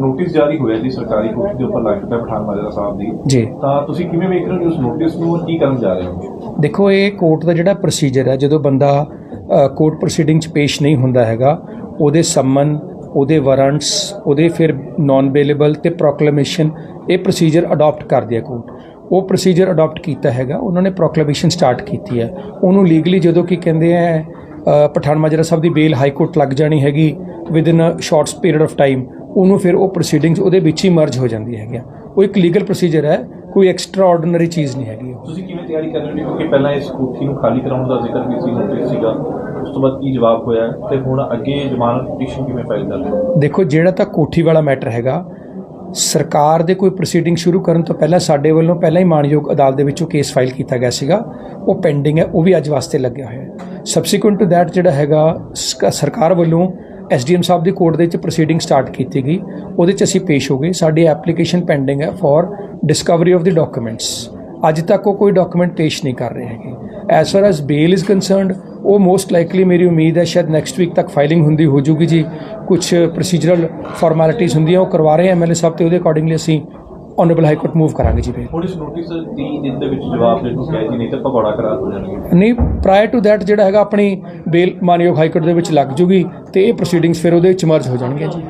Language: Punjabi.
ਨੋਟਿਸ ਜਾਰੀ ਹੋਇਆ ਜੀ ਸਰਕਾਰੀ ਕੋਠੀ ਦੇ ਉੱਪਰ ਲੱਗ ਚੁੱਕਾ ਪਠਾਨ ਮਾਜਰਾ ਸਾਹਿਬ ਦੀ। ਜੀ। ਤਾਂ ਤੁਸੀਂ ਕਿਵੇਂ ਵੇਖ ਰਹੇ ਹੋ ਉਸ ਨੋਟਿਸ ਨੂੰ ਕੀ ਕਰਨ ਜਾ ਰਹੇ ਹੋ? ਦੇਖੋ ਇਹ ਕੋਰਟ ਦਾ ਜਿਹੜਾ ਪ੍ਰੋਸੀਜਰ ਹੈ ਜਦੋਂ ਬੰਦਾ ਕੋਰਟ ਪ੍ਰੋਸੀਡਿੰਗ 'ਚ ਪੇਸ਼ ਨਹੀਂ ਹੁੰਦਾ ਹੈਗਾ ਉਹਦੇ ਸੰਮਨ ਉਹਦੇ ਵਾਰੰਟਸ ਉਹਦੇ ਫਿਰ ਨਾਨ ਬੇਲੇਬਲ ਤੇ ਪ੍ਰੋਕਲੇਮੇਸ਼ਨ ਇਹ ਪ੍ਰੋਸੀਜਰ ਅਡਾਪਟ ਕਰਦੀ ਹੈ ਕੋਰਟ ਉਹ ਪ੍ਰੋਸੀਜਰ ਅਡਾਪਟ ਕੀਤਾ ਹੈਗਾ ਉਹਨਾਂ ਨੇ ਪ੍ਰੋਕਲੇਮੇਸ਼ਨ ਸਟਾਰਟ ਕੀਤੀ ਹੈ। ਉਹਨੂੰ ਲੀਗਲੀ ਜਦੋਂ ਕੀ ਕਹਿੰਦੇ ਆ ਪਠਾਨ ਮਾਜਰਾ ਸਾਹਿਬ ਦੀ ਬੇਲ ਹਾਈ ਕੋਰਟ ਲੱਗ ਜਾਣੀ ਹੈਗੀ within a shorts period of time ਉਹਨੂੰ ਫਿਰ ਉਹ ਪ੍ਰੋਸੀਡਿੰਗਸ ਉਹਦੇ ਵਿੱਚ ਹੀ ਮਰਜ ਹੋ ਜਾਂਦੀ ਹੈਗੀ ਉਹ ਇੱਕ ਲੀਗਲ ਪ੍ਰੋਸੀਜਰ ਹੈ ਕੋਈ ਐਕਸਟਰਾ ਆਰਡੀਨਰੀ ਚੀਜ਼ ਨਹੀਂ ਹੈਗੀ ਤੁਸੀਂ ਕਿਵੇਂ ਤਿਆਰੀ ਕਰ ਰਹੇ ਹੋ? ਕਿਉਂਕਿ ਪਹਿਲਾਂ ਇਸ ਕੋਠੀ ਨੂੰ ਖਾਲੀ ਕਰਾਉਣ ਦਾ ਜ਼ਿਕਰ ਵੀ ਸੀ ਨੋਟਿਸ ਸੀਗਾ। ਉਸ ਤੋਂ ਬਾਅਦ ਕੀ ਜਵਾਬ ਹੋਇਆ ਤੇ ਹੁਣ ਅੱਗੇ ਜ਼ਮਾਨਤ ਪਟੀਸ਼ਨ ਕਿਵੇਂ ਫਾਈਲ ਕਰ ਰਹੇ ਦੇਖੋ ਜਿਹੜਾ ਤਾਂ ਕੋਠੀ ਵਾਲਾ ਮੈਟਰ ਹੈਗਾ ਸਰਕਾਰ ਦੇ ਕੋਈ ਪ੍ਰੋਸੀਡਿੰਗ ਸ਼ੁਰੂ ਕਰਨ ਤੋਂ ਪਹਿਲਾਂ ਸਾਡੇ ਵੱਲੋਂ ਪਹਿਲਾਂ ਹੀ ਮਾਨਯੋਗ ਅਦਾਲਤ ਦੇ ਵਿੱਚੋਂ ਕੇਸ ਫਾਈਲ ਕੀਤਾ ਗਿਆ ਸੀਗਾ। ਉਹ ਪੈਂਡਿੰਗ ਹੈ ਉਹ ਵੀ ਅੱਜ ਵਾਸਤੇ ਲੱਗਿਆ ਹੋਇਆ ਹੈ। ਸਬਸੀਕੁਐਂਟ ਟੂ ਥੈਟ ਜਿਹੜਾ ਹੈਗਾ ਸਰਕਾਰ ਵੱਲੋਂ ਐਸਡੀਐਮ ਸਾਹਿਬ ਦੀ ਕੋਰਟ ਦੇ ਵਿੱਚ ਪ੍ਰੋਸੀਡਿੰਗ ਸਟਾਰਟ ਕੀਤੀ ਗਈ। ਉਹਦੇ ਚ ਅਸੀਂ ਪੇਸ਼ ਹੋ ਗਏ। ਸਾਡੀ ਐਪਲੀਕੇਸ਼ਨ ਪੈਂਡਿੰਗ ਹੈ for discovery of the documents ਅੱਜ ਤੱਕ ਉਹ ਕੋਈ ਡਾਕੂਮੈਂਟ ਪੇਸ਼ ਨਹੀਂ ਕਰ ਰਹੇ ਹੈਗੇ। As far as bail is concerned ਉਹ ਮੋਸਟ ਲਾਈਕਲੀ ਮੇਰੀ ਉਮੀਦ ਹੈ ਸ਼ਾਇਦ ਨੈਕਸਟ ਵੀਕ ਤੱਕ ਫਾਈਲਿੰਗ ਹੁੰਦੀ ਹੋ ਜੂਗੀ ਜੀ। ਕੁਝ ਪ੍ਰੋਸੀਜਰਲ ਫਾਰਮੈਲਿਟੀਜ਼ ਹੁੰਦੀਆਂ ਉਹ ਕਰਵਾ ਰਹੇ ਐਮਐਲਏ ਸਾਹਿਬ ਤੇ ਉਹਦੇ ਅਕੋਰਡਿੰਗਲੀ ਅਸੀਂ ਆਨਰੇਬਲ ਹਾਈ ਕੋਰਟ ਮੂਵ ਕਰਾਂਗੇ ਜੀ ਫਿਰ। ਹੁਣ ਇਸ ਨੋਟਿਸ ਦੀ ਦਿਨ ਦੇ ਵਿੱਚ ਜਵਾਬ ਦੇਣ ਨੂੰ ਕਿਹਾ ਜੀ ਨਹੀਂ ਤਾਂ ਪਕੌੜਾ ਕਰਾ ਹੋ ਜਾਣਗੇ ਨਹੀਂ ਪ੍ਰਾਇਰ ਟੂ ਥੈਟ ਜਿਹੜਾ ਹੈਗਾ ਆਪਣੀ ਬੇਲ ਮਾਨਯੋਗ ਹਾਈ ਕੋਰਟ ਦੇ ਵਿੱਚ ਲੱਗ ਜੂਗੀ ਤੇ ਇਹ ਪ੍ਰੋਸੀਡਿੰਗਸ ਫਿਰ ਉਹਦੇ ਵਿੱਚ ਮਰਜ ਹੋ ਜਾਣਗੀਆਂ ਜੀ।